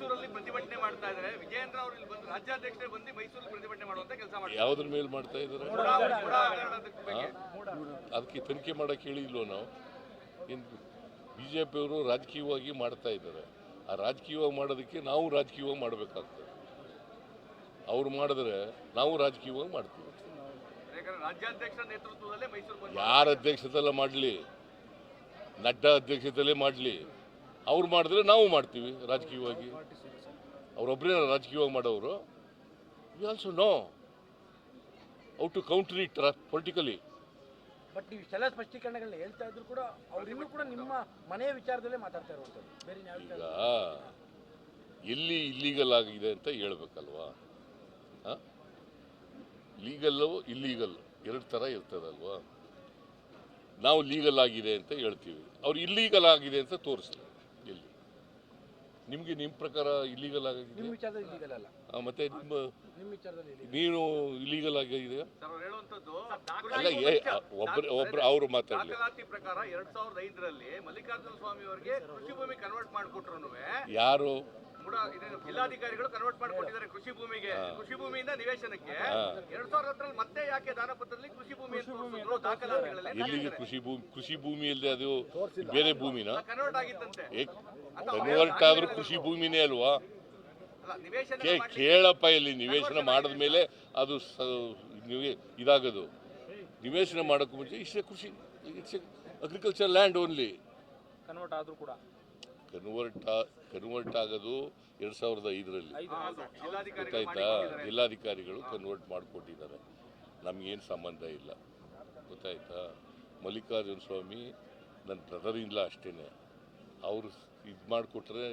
ಮೈಸೂರಲ್ಲಿ ಪ್ರತಿಭಟನೆ ಮಾಡ್ತಾ ಇದ್ದಾರೆ. ವಿಜಯೇಂದ್ರ ಅವರು ಇಲ್ಲಿ ಬಂದು ರಾಜ್ಯಾಧ್ಯಕ್ಷರೇ ಬಂದು ಮೈಸೂರಲ್ಲಿ ಪ್ರತಿಭಟನೆ ಮಾಡುವಂತ ಕೆಲಸ ಮಾಡ್ತಾರೆ. ಯಾವುದ್ರ ಮೇಲೆ ಮಾಡ್ತಾ ಇದ್ದಾರೆ. ಅದಕ್ಕೆ ತನಿಖೆ ಮಾಡಕ್ಕೆ ಹೇಳಿಲ್ವೋ ನಾವು? ಇನ್ ಬಿ ಜೆ ಪಿಯವರು ರಾಜಕೀಯವಾಗಿ ಮಾಡ್ತಾ ಇದ್ದಾರೆ. ಆ ರಾಜಕೀಯವಾಗಿ ಮಾಡೋದಕ್ಕೆ ನಾವು ರಾಜಕೀಯವಾಗಿ ಮಾಡಬೇಕಾಗ್ತದೆ. ಅವ್ರು ಮಾಡಿದ್ರೆ ನಾವು ರಾಜಕೀಯವಾಗಿ ಮಾಡ್ತೀವಿ. ಯಾರ ಅಧ್ಯಕ್ಷತೆಲ್ಲ ಮಾಡಲಿ. ನಡ್ಡಾ ಅಧ್ಯಕ್ಷತೆಯಲ್ಲೇ ಮಾಡಲಿ. ಅವ್ರು ಮಾಡಿದ್ರೆ ನಾವು ಮಾಡ್ತೀವಿ ರಾಜಕೀಯವಾಗಿ. ಅವರೊಬ್ಬರೇ ರಾಜಕೀಯವಾಗಿ ಮಾಡೋರು. We also know how to counter it politically but ನೀವು ಇಷ್ಟೆಲ್ಲ ಸ್ಪಷ್ಟೀಕರಣಗಳನ್ನ ಹೇಳ್ತಾ ಇದ್ರು ಕೂಡ ಅವ್ರು ಇನ್ನೂ ಕೂಡ ನಿಮ್ಮ ಮನೆಯ ವಿಚಾರದಲ್ಲೇ ಮಾತಾಡ್ತಾ ಇರುವಂಥದ್ದು. ಬೇರೆ ಈಗ ಎಲ್ಲಿ ಇಲ್ಲೀಗಲ್ ಆಗಿದೆ ಅಂತ ಹೇಳ್ಬೇಕಲ್ವಾ? ಲೀಗಲ್ಲು ಇಲ್ಲೀಗಲ್ ಎರಡು ಥರ ಇರ್ತದಲ್ವಾ? ನಾವು ಲೀಗಲ್ ಆಗಿದೆ ಅಂತ ಹೇಳ್ತೀವಿ. ಅವ್ರು ಇಲ್ಲೀಗಲ್ ಆಗಿದೆ ಅಂತ ಎಲ್ಲಿ ನಿಮಗೆ ನಿಮ್ಮ ಪ್ರಕಾರ ಇಲ್ಲಿಗಲ್ ಆಗಿದೆ? ನಿಮ್ಮ ವಿಚಾರದಲ್ಲಿ ಇಲ್ಲಿಗಲ್ ಅಲ್ಲ. ಆ, ಮತ್ತೆ ನಿಮ್ಮ ನಿಮ್ಮ ವಿಚಾರದಲ್ಲಿ ನೀನು ಇಲ್ಲೀಗಲ್ ಆಗಿದೆ? ಸರ್ ಅವ್ರು ಹೇಳುವಂತದ್ದು ಅಲ್ಲ ಏ ಒಬ್ಬರು ಒಬ್ರು ಅವರು ಮಾತಾಡಲಿ. ದಾಖಲಾತಿ ಪ್ರಕಾರ ಎರಡ್ ಸಾವಿರದ ಐದರಲ್ಲಿ ಮಲ್ಲಿಕಾರ್ಜುನ ಸ್ವಾಮಿ ಅವರಿಗೆ ಕೃಷಿ ಭೂಮಿ ಕನ್ವರ್ಟ್ ಮಾಡಿಕೊಟ್ರು ಯಾರು? ಜಿಲ್ಲಾಧಿಕಾರಿಗಳು ಕನ್ವರ್ಟ್ ಮಾಡಿಕೊಟ್ಟಿದ್ದಾರೆ ಕೃಷಿ ಭೂಮಿಗೆ. ಕೃಷಿ ಭೂಮಿಯಿಂದ ನಿವೇಶನಕ್ಕೆ. ಎರಡ್ ಸಾವಿರದ ಹತ್ತರಲ್ಲಿ ಮತ್ತೆ ಯಾಕೆ ದಾನಪತ್ರದಲ್ಲಿ ಕೃಷಿ ಭೂಮಿ ಅಂತ ತೋರಿಸಿದ್ರು ದಾಖಲಾತಿಗಳಲ್ಲಿ? ಎಲ್ಲಿಗೆ ಕೃಷಿ ಭೂಮಿ ಕೃಷಿ ಭೂಮಿಯಲ್ಲಿ ಅದು ಬೇರೆ ಭೂಮಿನ? ಕನ್ವರ್ಟ್ ಆಗಿತ್ತಂತೆ. ಕನ್ವರ್ಟ್ ಆದ್ರೂ ಕೃಷಿ ಭೂಮಿನೇ ಅಲ್ವಾ? ಕೇ ಕೇಳಪ್ಪ ಇಲ್ಲಿ ನಿವೇಶನ ಮಾಡಿದ ಮೇಲೆ ಅದು ಇದಾಗದು ನಿವೆ- ಇದಾಗೋದು. ನಿವೇಶನ ಮಾಡೋಕ್ಕೂ ಮುಂಚೆ ಇಷ್ಟೇ ಕೃಷಿ it's agriculture land only convert ಆದ್ರೂ ಕೂಡ. ಕನ್ವರ್ಟ್ ಕನ್ವರ್ಟ್ ಆಗೋದು ಎರಡು ಸಾವಿರದ ಐದರಲ್ಲಿ. ಜಿಲ್ಲಾಧಿಕಾರಿಗಳು ಗೊತ್ತಾಯ್ತಾ. ಜಿಲ್ಲಾಧಿಕಾರಿಗಳು ಕನ್ವರ್ಟ್ ಮಾಡಿಕೊಟ್ಟಿದ್ದಾರೆ. ನಮಗೇನು ಸಂಬಂಧ ಇಲ್ಲ. ಗೊತ್ತಾಯ್ತಾ? ಮಲ್ಲಿಕಾರ್ಜುನ ಸ್ವಾಮಿ ನನ್ನ ಬ್ರದರ್ ಇಲ್ಲ ಅಷ್ಟೇ ಅವರು ಇದು ಮಾಡಿಕೊಟ್ರೆ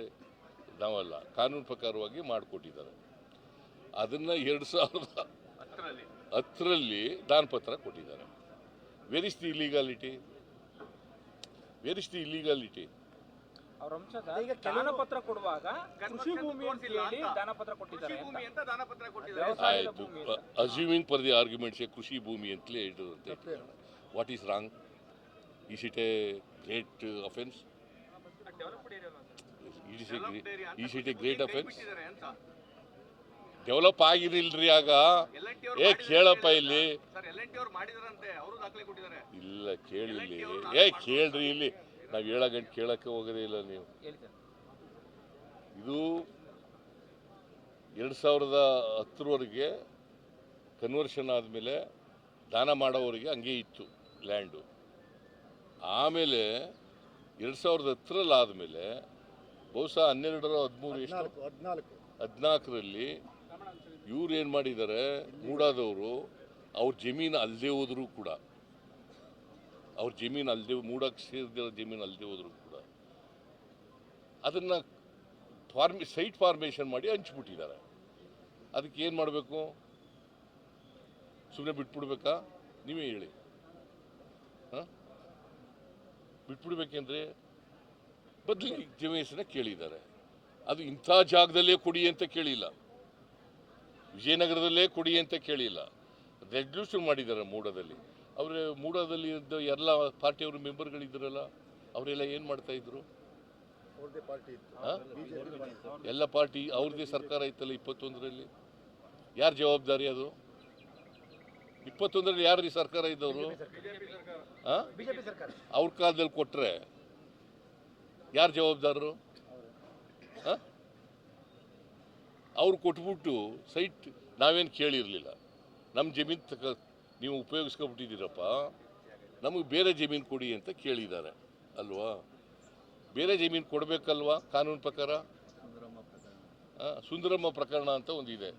ನಾವಲ್ಲ. ಕಾನೂನು ಪ್ರಕಾರವಾಗಿ ಮಾಡಿಕೊಟ್ಟಿದ್ದಾರೆ. ಅದನ್ನು ಎರಡು ಸಾವಿರದ ಹತ್ತರಲ್ಲಿ ದಾನಪತ್ರ ಕೊಟ್ಟಿದ್ದಾರೆ. Where is the illegality where is the illegality ಅವ್ರ ಅಂಶದ ಈಗ ದಾನಪತ್ರ ಕೊಡುವಾಗ ಕೃಷಿ ಭೂಮಿ ಅಂತ ಹೇಳಿ ದಾನಪತ್ರ ಕೊಟ್ಟಿದ್ದಾರೆ ಅಂತ. ಭೂಮಿ ಅಂತ. ದಾನಪತ್ರ ಕೊಟ್ಟಿದ್ದಾರೆ. ಆಯಿತು. ಅಸ್ಯೂಮಿಂಗ್ ಫಾರ್ ದಿ ಆರ್ಗ್ಯುಮೆಂಟ್ಸ್ ಕೃಷಿ ಭೂಮಿ ಅಂತಲೇ ಅಂತ what is wrong is it a great offence a great offence develop ಆಗಿರಲಿಲ್ರಿ ಆಗ. ಏ ಕೇಳಪ್ಪ ಇಲ್ಲಿ. ಸರ್ ಎಲ್ ಎನ್ ಟಿ ಅವರು ದಾಖಲೆ ಕೊಟ್ಟಿದ್ದಾರೆ. ಇಲ್ಲ ಕೇಳಿಲ್ಲಿ ಏ ಕೇಳ್ರಿ ಇಲ್ಲಿ. ನಾವು ಹೇಳೋ ಗಂಟೆ ಕೇಳಕ್ಕೆ ಹೋಗೋದೇ ಇಲ್ಲ ನೀವು. ಇದು ಎರಡು ಸಾವಿರದ ಹತ್ತರವರೆಗೆ ಕನ್ವರ್ಷನ್ ಆದಮೇಲೆ ದಾನ ಮಾಡೋವರಿಗೆ ಹಂಗೆ ಇತ್ತು ಲ್ಯಾಂಡು ಆಮೇಲೆ ಎರಡು ಸಾವಿರದ ಹತ್ತರಲ್ಲಿ ಆದಮೇಲೆ ಬಹುಶಃ ಹನ್ನೆರಡರ ಹದಿಮೂರು ಎಷ್ಟು ಹದಿನಾಲ್ಕರಲ್ಲಿ ಇವ್ರು ಏನು ಮಾಡಿದ್ದಾರೆ ಮೂಡಾದವರು ಅವ್ರ ಜಮೀನು ಅಲ್ಲದೆ ಹೋದರೂ ಕೂಡ ಅವ್ರ ಜಮೀನು ಅಲ್ಲದೆ ಮೂಡಕ್ಕೆ ಸೇರಿದಿರೋ ಜಮೀನು ಅಲ್ಲದೆ ಹೋದರೂ ಕೂಡ ಅದನ್ನು ಫಾರ್ಮಿ ಸೈಟ್ ಫಾರ್ಮೇಷನ್ ಮಾಡಿ ಹಂಚ್ಬಿಟ್ಟಿದ್ದಾರೆ. ಅದಕ್ಕೆ ಏನು ಮಾಡಬೇಕು? ಸುಮ್ಮನೆ ಬಿಟ್ಬಿಡ್ಬೇಕಾ? ನೀವೇ ಹೇಳಿ ಹಾಂ ಬಿಟ್ಬಿಡ್ಬೇಕೆಂದ್ರೆ ಬದಲಿಗೆ ಜಮೇಶನ ಕೇಳಿದ್ದಾರೆ. ಅದು ಇಂಥ ಜಾಗದಲ್ಲೇ ಕೊಡಿ ಅಂತ ಕೇಳಿಲ್ಲ. ವಿಜಯನಗರದಲ್ಲೇ ಕೊಡಿ ಅಂತ ಕೇಳಿಲ್ಲ. ರೆಸಲ್ಯೂಷನ್ ಮಾಡಿದ್ದಾರೆ ಮೂಡದಲ್ಲಿ. ಅವರ ಮೂಡದಲ್ಲಿ ಇದ್ದ ಎಲ್ಲ ಪಾರ್ಟಿಯವರು ಮೆಂಬರ್ಗಳಿದ್ರಲ್ಲ ಅವರೆಲ್ಲ ಏನು ಮಾಡ್ತಾ ಇದ್ರು? ಎಲ್ಲ ಪಾರ್ಟಿ ಅವ್ರದ್ದೇ ಸರ್ಕಾರ ಇತ್ತಲ್ಲ ಇಪ್ಪತ್ತೊಂದರಲ್ಲಿ? ಯಾರ ಜವಾಬ್ದಾರಿ ಅದು? ಇಪ್ಪತ್ತೊಂದರಲ್ಲಿ ಯಾರು ಸರ್ಕಾರ ಇದ್ದವರು? ಅವ್ರ ಕಾಲದಲ್ಲಿ ಕೊಟ್ಟರೆ ಯಾರು ಜವಾಬ್ದಾರರು? ಅವ್ರು ಕೊಟ್ಬಿಟ್ಟು ಸೈಟ್ ನಾವೇನು ಕೇಳಿರಲಿಲ್ಲ. ನಮ್ಮ ಜಮೀನು ತಕ ನೀವು ಉಪಯೋಗಿಸ್ಕೊಬಿಟ್ಟಿದ್ದೀರಪ್ಪ. ನಮಗೆ ಬೇರೆ ಜಮೀನು ಕೊಡಿ ಅಂತ ಕೇಳಿದ್ದಾರೆ. ಅಲ್ವಾ? ಬೇರೆ ಜಮೀನು ಕೊಡಬೇಕಲ್ವಾ ಕಾನೂನು ಪ್ರಕಾರ? ಸುಂದರಮ್ಮ ಪ್ರಕರಣ ಅಂತ ಒಂದಿದೆ.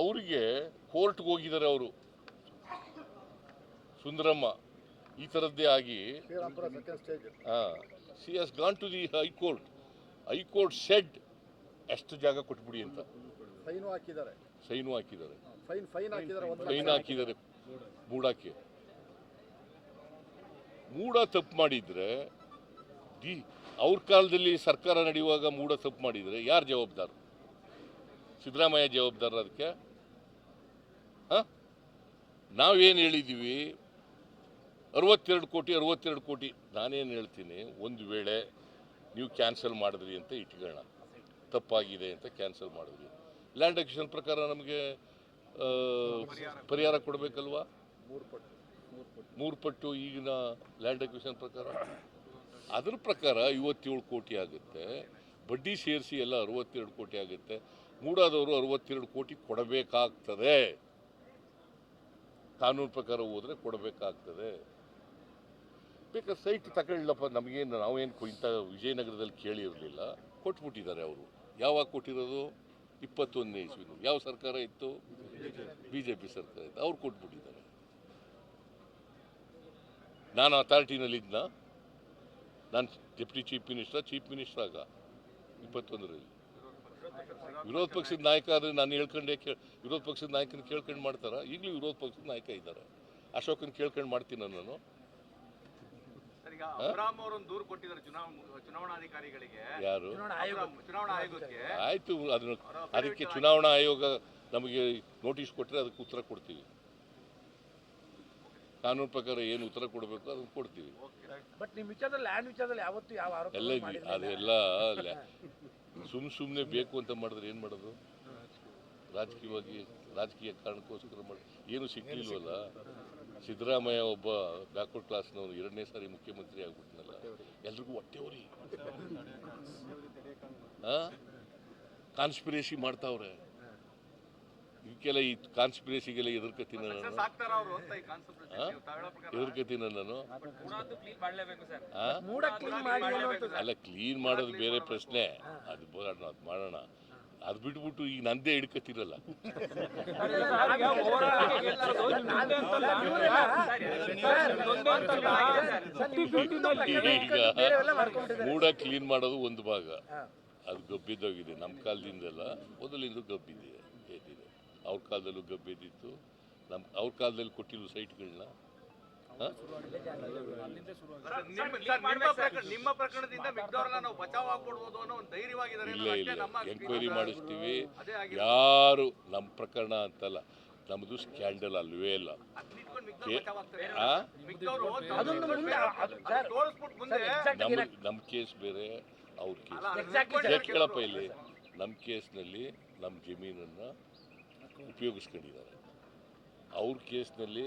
ಅವರಿಗೆ ಕೋರ್ಟ್ಗೆ ಹೋಗಿದ್ದಾರೆ ಅವರು. ಸುಂದರಮ್ಮ ಈ ಥರದ್ದೇ ಆಗಿ C S gone to the high court high court said ಎಷ್ಟು ಜಾಗ ಕೊಟ್ಬಿಡಿ ಅಂತ. ಸೈನು ಹಾಕಿದ್ದಾರೆ. ಸೈನು ಹಾಕಿದ್ದಾರೆ. ಫೈನ್ ಫೈನ್ ಹಾಕಿದ್ದಾರೆ ಒಂದು ಫೈನ್ ಹಾಕಿದ್ದಾರೆ ಮೂಡಕ್ಕೆ. ಮೂಡ ತಪ್ಪು ಮಾಡಿದ್ರೆ ದಿ ಅವ್ರ ಕಾಲದಲ್ಲಿ ಸರ್ಕಾರ ನಡೆಯುವಾಗ ಮೂಡ ತಪ್ಪು ಮಾಡಿದ್ರೆ ಯಾರು ಜವಾಬ್ದಾರ? ಸಿದ್ದರಾಮಯ್ಯ ಜವಾಬ್ದಾರ ಅದಕ್ಕೆ? ಹಾಂ? ನಾವೇನು ಹೇಳಿದ್ದೀವಿ ಅರವತ್ತೆರಡು ಕೋಟಿ ಅರವತ್ತೆರಡು ಕೋಟಿ. ನಾನೇನು ಹೇಳ್ತೀನಿ, ಒಂದು ವೇಳೆ ನೀವು ಕ್ಯಾನ್ಸಲ್ ಮಾಡಿದ್ರಿ ಅಂತ ಇಟ್ಕೊಳ್ಳೋಣ. ತಪ್ಪಾಗಿದೆ ಅಂತ ಕ್ಯಾನ್ಸಲ್ ಮಾಡಿದ್ರಿ. ಲ್ಯಾಂಡ್ ಅಕ್ವಿಷನ್ ಪ್ರಕಾರ ನಮಗೆ ಪರಿಹಾರ ಕೊಡಬೇಕಲ್ವಾ? ಮೂರು ಪಟ್ಟು ಈಗಿನ ಲ್ಯಾಂಡ್ ಅಕ್ವಿಷನ್ ಪ್ರಕಾರ. ಅದ್ರ ಪ್ರಕಾರ ಐವತ್ತೇಳು ಕೋಟಿ ಆಗುತ್ತೆ. ಬಡ್ಡಿ ಸೇರಿಸಿ ಎಲ್ಲ ಅರವತ್ತೆರಡು ಕೋಟಿ ಆಗುತ್ತೆ. ಮೂಡಾದವರು ಅರವತ್ತೆರಡು ಕೋಟಿ ಕೊಡಬೇಕಾಗ್ತದೆ. ಕಾನೂನು ಪ್ರಕಾರ ಹೋದರೆ ಕೊಡಬೇಕಾಗ್ತದೆ. ಬೇಕಾದ್ರೆ ಸೈಟ್ ತಗೊಳ್ಳಪ್ಪ ನಮಗೇನು, ನಾವೇನು ಇಂಥ ವಿಜಯನಗರದಲ್ಲಿ ಕೇಳಿರಲಿಲ್ಲ. ಕೊಟ್ಬಿಟ್ಟಿದ್ದಾರೆ ಅವರು. ಯಾವಾಗ ಕೊಟ್ಟಿರೋದು? ಇಪ್ಪತ್ತೊಂದನೇ ಇಸ್ವಿನ ಯಾವ ಸರ್ಕಾರ ಇತ್ತು? ಬಿ ಜೆ ಪಿ ಸರ್ಕಾರ ಇತ್ತು. ಅವ್ರು ಕೊಟ್ಬಿಟ್ಟಿದ್ದಾರೆ. ನಾನು ಅಥಾರಿಟಿನಲ್ಲಿದ್ದ ನಾನು deputy chief minister chief minister ಆಗ, ಇಪ್ಪತ್ತೊಂದರಲ್ಲಿ. ವಿರೋಧ ಪಕ್ಷದ ನಾಯಕ ಆದರೆ ನಾನು ಹೇಳ್ಕೊಂಡೆ ಕೇ ವಿರೋಧ ಪಕ್ಷದ ನಾಯಕನ ಕೇಳ್ಕೊಂಡು ಮಾಡ್ತಾರ? ಈಗಲೂ ವಿರೋಧ ಪಕ್ಷದ ನಾಯಕ ಇದ್ದಾರೆ. ಅಶೋಕನ ಕೇಳ್ಕೊಂಡು ಮಾಡ್ತೀನಿ ನಾನು? ಈಗ ಅಬ್ರಾಮ್ ಅವರೊಂದು ದೂರು ಕೊಟ್ಟಿದ್ದಾರೆ ಚುನಾವಣಾ ಚುನಾವಣಾಧಿಕಾರಿಗಳಿಗೆ. ಯಾರು? ಚುನಾವಣಾ ಆಯೋಗಕ್ಕೆ. ಆಯಿತು ಅದನ್ನು ಅದಕ್ಕೆ ಚುನಾವಣಾ ಆಯೋಗ ನಮಗೆ ನೋಟಿಸ್ ಕೊಟ್ಟರೆ ಅದಕ್ಕೆ ಉತ್ತರ ಕೊಡ್ತೀವಿ. ಕಾನೂನು ಪ್ರಕಾರ ಏನು ಉತ್ತರ ಕೊಡಬೇಕು ಅದನ್ನು ಕೊಡ್ತೀವಿ. ಬಟ್ ನಿಮ್ಮ ವಿಚಾರದಲ್ಲಿ ಲ್ಯಾಂಡ್ ವಿಚಾರದಲ್ಲಿ ಯಾವತ್ತು ಯಾವ ಆರೋಪ ಎಲ್ಲ ಅದೆಲ್ಲ ಸುಮ್ ಸುಮ್ಮನೆ ಬೇಕು ಅಂತ ಮಾಡಿದ್ರೆ ಏನು ಮಾಡೋದು? ರಾಜಕೀಯವಾಗಿ ರಾಜಕೀಯ ಕಾರಣಕ್ಕೋಸ್ಕರ ಮಾಡಿ ಏನು ಸಿಕ್ಲಿಲ್ವಲ್ಲ ಸಿದ್ದರಾಮಯ್ಯ ಒಬ್ಬ ಬ್ಯಾಕ್ವರ್ಡ್ ಕ್ಲಾಸ್ನವನು ಎರಡನೇ ಸಾರಿ ಮುಖ್ಯಮಂತ್ರಿ ಆಗ್ಬಿಟ್ನಲ್ಲ. ಎಲ್ರಿಗೂ ಹೊಟ್ಟೆವ್ರಿ ಕಾನ್ಸ್ಪಿರೇಸಿ ಮಾಡ್ತಾವ್ರೆ. ಇದಕ್ಕೆಲ್ಲ ಈ ಕಾನ್ಸ್ಪಿರೇಸಿಗೆಲ್ಲ ಎದುರ್ಕತೀನಿ ನಾನು. ಎದುರ್ಕತೀನಿ ನಾನು ಕ್ಲೀನ್ ಮಾಡಲೇಬೇಕು ಸರ್. ಮೂಡ ಕ್ಲೀನ್ ಮಾಡಿ ಅನ್ನುವಂಥದ್ದು. ಅಲ್ಲ ಕ್ಲೀನ್ ಮಾಡೋದು ಬೇರೆ ಪ್ರಶ್ನೆ. ಅದು ಬರೋಣ ಅದು ಮಾಡೋಣ. ಅದು ಬಿಟ್ಬಿಟ್ಟು ಈಗ ನಂದೇ ಹಿಡ್ಕತ್ತಿರಲ್ಲ ಈಗ ಮೂಡ ಕ್ಲೀನ್ ಮಾಡೋದು ಒಂದು ಭಾಗ. ಅದು ಗಬ್ಬಿದ್ದೋಗಿದೆ. ನಮ್ಮ ಕಾಲದಿಂದಲ್ಲ ಮೊದಲಿಂದ ಗಬ್ಬಿದೆ ಅವ್ರ ಕಾಲದಲ್ಲೂ ಗಬ್ಬಿದ್ದಿತ್ತು. ನಮ್ಮ ಅವ್ರ ಕಾಲದಲ್ಲಿ ಕೊಟ್ಟಿರೋ ಸೈಟ್ಗಳನ್ನ ನಿಮ್ಮ ಪ್ರಕರಣದಿಂದ ನಾವು ಬಚಾವ್ ಆಗ್ಬಿಡ್ಬೋದು ಅನ್ನೋ ಒಂದು ಧೈರ್ಯವಾಗಿದ್ದಾರೆ ಇಲ್ಲ. ಇಲ್ಲ ಎಂಕ್ವೈರಿ ಮಾಡಿಸ್ತೀವಿ ಯಾರು ನಮ್ಮ ಪ್ರಕರಣ ಅಂತಲ್ಲ ನಮ್ಮದು ಸ್ಕ್ಯಾಂಡಲ್ ಅಲ್ವೇ ಇಲ್ಲ ನಮ್ಮ ಕೇಸ್ ಬೇರೆ ಅವ್ರ ಕೇಸ್ ಕೇಳಪ್ಪ ಇಲ್ಲಿ. ನಮ್ಮ ಕೇಸ್ನಲ್ಲಿ ನಮ್ಮ ಜಮೀನನ್ನು ಉಪಯೋಗಿಸ್ಕೊಂಡಿದ್ದಾರೆ. ಅವ್ರ ಕೇಸ್ನಲ್ಲಿ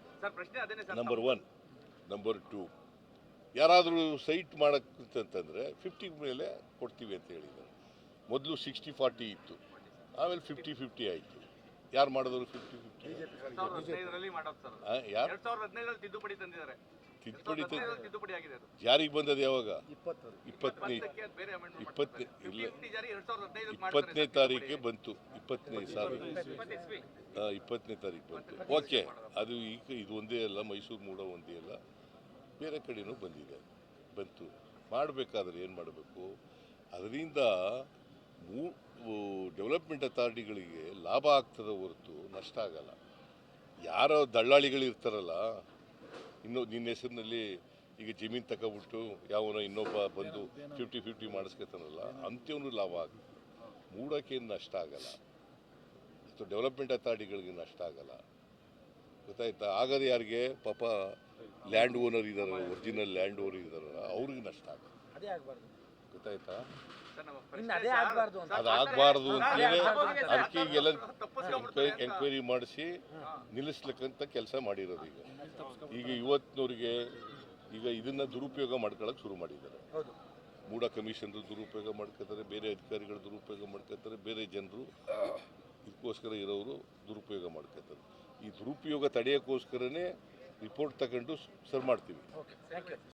ನಂಬರ್ ಒನ್ ನಂಬರ್ ಟೂ ಯಾರಾದರೂ ಸೈಟ್ ಮಾಡೋಕ್ಕಂತಂದರೆ ಫಿಫ್ಟಿ ಮೇಲೆ ಕೊಡ್ತೀವಿ ಅಂತ ಹೇಳಿದ್ದಾರೆ. ಮೊದಲು ಸಿಕ್ಸ್ಟಿ ಫಾರ್ಟಿ ಇತ್ತು. ಆಮೇಲೆ ಫಿಫ್ಟಿ ಫಿಫ್ಟಿ ಆಯಿತು. ಯಾರು ಮಾಡಿದ್ರು ಫಿಫ್ಟಿ ಫಿಫ್ಟಿ ಯಾರು? ತಿದ್ದುಪಡಿ ತಂದಿದ್ದಾರೆ. ತಿದ್ದುಪಡಿ ತ- ತಿದ್ದುಪಡಿ ಆಗಿದೆ ಅದು. ಜಾರಿಗೆ ಬಂದದ್ದು ಯಾವಾಗ? ಇಪ್ಪತ್ತು. ಇಪ್ಪತ್ತನೇ ಇಪ್ಪತ್ತನೇ. ಇಲ್ಲ. 50 ಜಾರಿ ಎರಡ್ ಸಾವಿರದ ಹದಿನೈದರಲ್ಲಿ ಇಪ್ಪತ್ತನೇ ತಾರೀಕಿಗೆ ಬಂತು. ಇಪ್ಪತ್ತನೇ ಸಾವಿರ ಇಪ್ಪತ್ತನೇ ತಾರೀಕು ಬಂತು. ಓಕೆ. ಅದು ಈಗ ಇದು ಒಂದೇ ಅಲ್ಲ ಮೈಸೂರು ಮೂಡ ಒಂದೇ ಅಲ್ಲ. ಬೇರೆ ಕಡೆನೂ ಬಂದಿದೆ. ಬಂತು. ಮಾಡಬೇಕಾದ್ರೆ ಏನು ಮಾಡಬೇಕು? ಅದರಿಂದ ಮೂ ಡೆವಲಪ್ಮೆಂಟ್ ಅಥಾರಿಟಿಗಳಿಗೆ ಲಾಭ ಆಗ್ತದೆ ಹೊರತು ನಷ್ಟ ಆಗಲ್ಲ. ಯಾರೋ ದಳ್ಳಾಳಿಗಳು ಇರ್ತಾರಲ್ಲ ಇನ್ನು ನಿನ್ನ ಹೆಸರಿನಲ್ಲಿ ಈಗ ಜಮೀನು ತಗೊಬಿಟ್ಟು ಯಾವನ ಇನ್ನೊಬ್ಬ ಬಂದು ಫಿಫ್ಟಿ ಫಿಫ್ಟಿ ಮಾಡಿಸ್ಕೊತಾನಲ್ಲ ಅಂತ್ಯವನು ಲಾಭ ಆಗುತ್ತೆ. ಮೂಡೋಕ್ಕೇನು ನಷ್ಟ ಆಗಲ್ಲ. ಅಥವಾ ಡೆವಲಪ್ಮೆಂಟ್ ಅಥಾರಿಟಿಗಳಿಗೆ ನಷ್ಟ ಆಗಲ್ಲ. ಗೊತ್ತಾಯ್ತಾ? ಆಗದೆ ಯಾರಿಗೆ? ಪಾಪ ಲ್ಯಾಂಡ್ ಓನರ್ ಇದ್ದಾರೆ ಒರಿಜಿನಲ್ ಲ್ಯಾಂಡ್ ಓನರ್ ಇದ್ದಾರಲ್ಲ ಅವ್ರಿಗೆ ನಷ್ಟ ಆಗಲ್ಲ ಗೊತ್ತಾಯ್ತಾ? ಅದೇ ಆಗ್ಬಾರ್ದು ಅಂತ. ಅದು ಆಗಬಾರ್ದು ಅಂತೇಳಿ. ಅದಕ್ಕೆ ಈಗೆಲ್ಲ ಎನ್ಕ್ವೈರಿ ಅಂತ. ಎಂಕ್ವೈರಿ ಮಾಡಿಸಿ ನಿಲ್ಲಿಸ್ಲಿಕ್ಕಂತ ಕೆಲಸ ಮಾಡಿರೋದು ಈಗ. ಈಗ ಇವತ್ತಿನವ್ರಿಗೆ ಈಗ ಇದನ್ನ ದುರುಪಯೋಗ ಮಾಡ್ಕೊಳ್ಳೋಕೆ ಶುರು ಮಾಡಿದ್ದಾರೆ. ಹೌದು. ಮೂಡ ಕಮಿಷನ್ ದುರುಪಯೋಗ ಮಾಡ್ಕೋತಾರೆ ಬೇರೆ ಅಧಿಕಾರಿಗಳು ದುರುಪಯೋಗ ಮಾಡ್ಕೋತಾರೆ ಬೇರೆ ಜನರು ಇದಕ್ಕೋಸ್ಕರ ಇರೋರು ದುರುಪಯೋಗ ಮಾಡ್ಕೋತಾರೆ. ಈ ದುರುಪಯೋಗ ತಡೆಯೋಕ್ಕೋಸ್ಕರನೇ ರಿಪೋರ್ಟ್ ತಗೊಂಡು ಸರ್ ಮಾಡ್ತೀವಿ. Okay thank you